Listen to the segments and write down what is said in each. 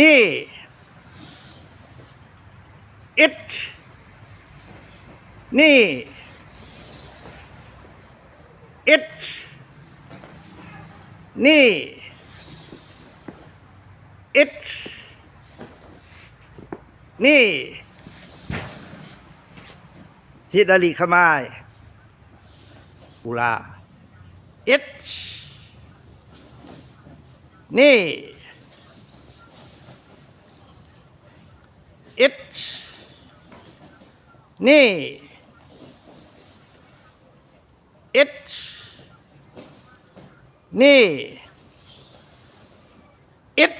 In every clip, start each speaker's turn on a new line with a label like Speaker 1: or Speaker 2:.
Speaker 1: นี่ it นี่ it นี่ it นี่ฮิดาริขมายอุลา it นี่ it. Ni it. Ni it.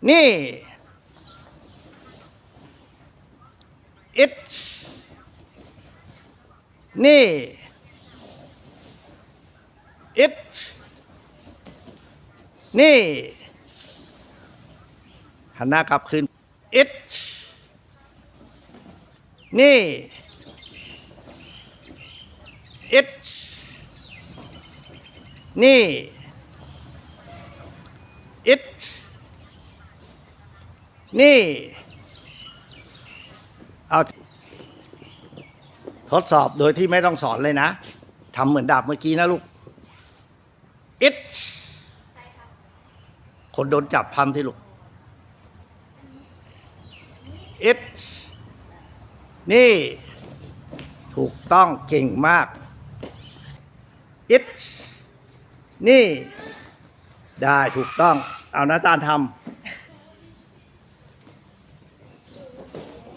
Speaker 1: Ni it. Ni it. Ni หันหน้ากลับคืน it นี่ it นี่ it นี่ เอาทดสอบโดยที่ไม่ต้องสอนเลยนะทำเหมือนดาบเมื่อกี้นะลูก it คนโดนจับพันที่ลูก it นี่ถูกต้องเก่งมาก it นี่ ได้ถูกต้อง เอานะอาจารย์ทำ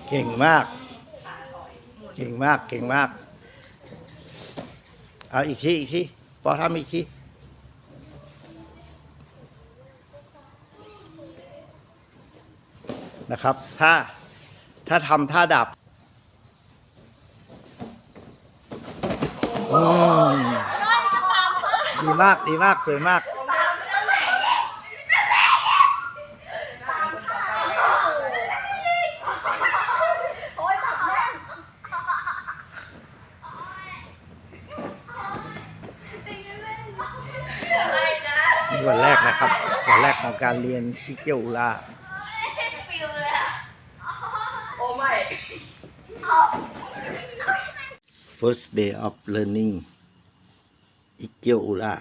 Speaker 1: เก่งมาก เก่งมากเก่งมาก เอาอีกทีอีกทีพอทำอีกทีนะครับ ถ้า ถ้าทำท่าดับดีมากดีมากสวยมาก วันแรกนะครับ วันแรกของการเรียนที่เกียวอุรา first day of learning อิเกียวอุรา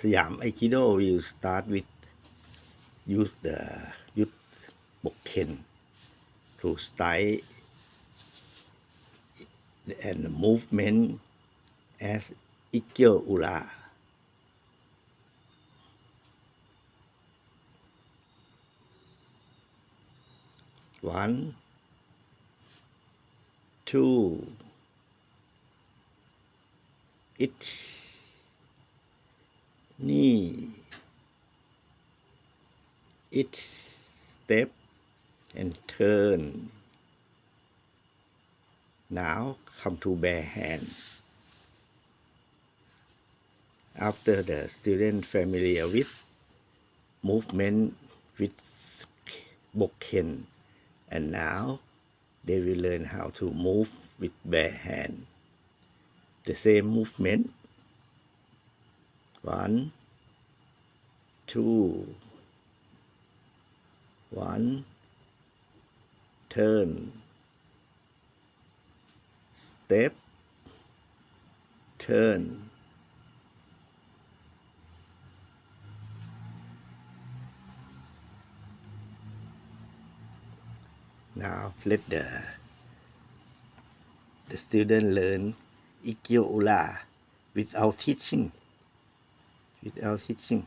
Speaker 1: สยาม Aikido will start with use the yut bokken to style and movement as อิเกียวอุรา one two it. Knee it step and turn. Now come to bare hand. After the student familiar with movement with bokken. And now they will learn how to move with bare hand. The same movement. One. Two. One. Turn. Step. Turn now let the the student learn Ikkyo Ula without teaching. Without teaching.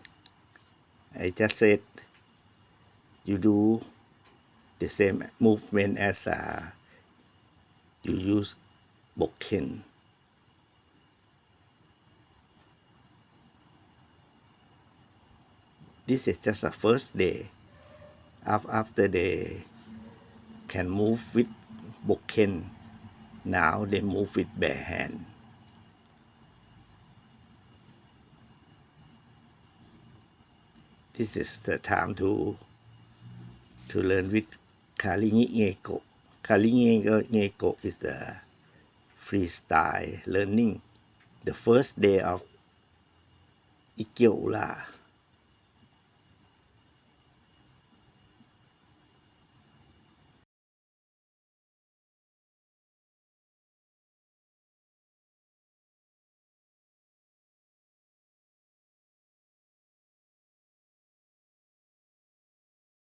Speaker 1: I just said you do the same movement as uh, you use bokken. This is just a first day. After they can move with bokken now they move with bare hand this is the time to to learn with Kalingi Ngeko. Kalingi Ngeko is the freestyle learning. The first day of Ikkyo Ula.